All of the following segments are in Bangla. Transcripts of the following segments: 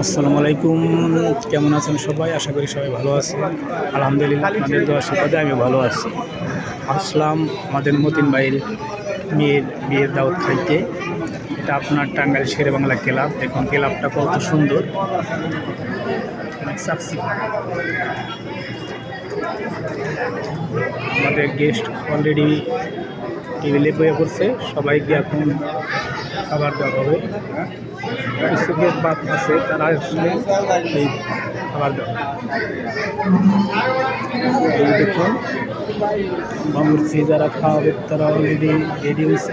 আসসালামু আলাইকুম। কেমন আছেন সবাই? আশা করি সবাই ভালো আছে আলহামদুলিল্লাহ, আপনাদের দোয়া সাথে আমি ভালো আছি। আসলাম আমাদের মতিন ভাইয়ের মেয়ের, বিয়ের দাওয়াত খাইতে। এটা আপনার টাঙ্গাইল শেরে বাংলা ক্লাব। দেখুন, ক্লাবটা কত সুন্দর। আমাদের গেস্ট অলরেডি টেবিলে বয়ে করছে সবাইকে এখন খাবার দেওয়া হবে কিছু গেট বাদ আছে, তারা আসলে এই খাবার দেওয়া দেখুন বামুরচি যারা খাওয়াবে, তারা অলরেডি রেডি হয়েছে।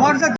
মর্যাদা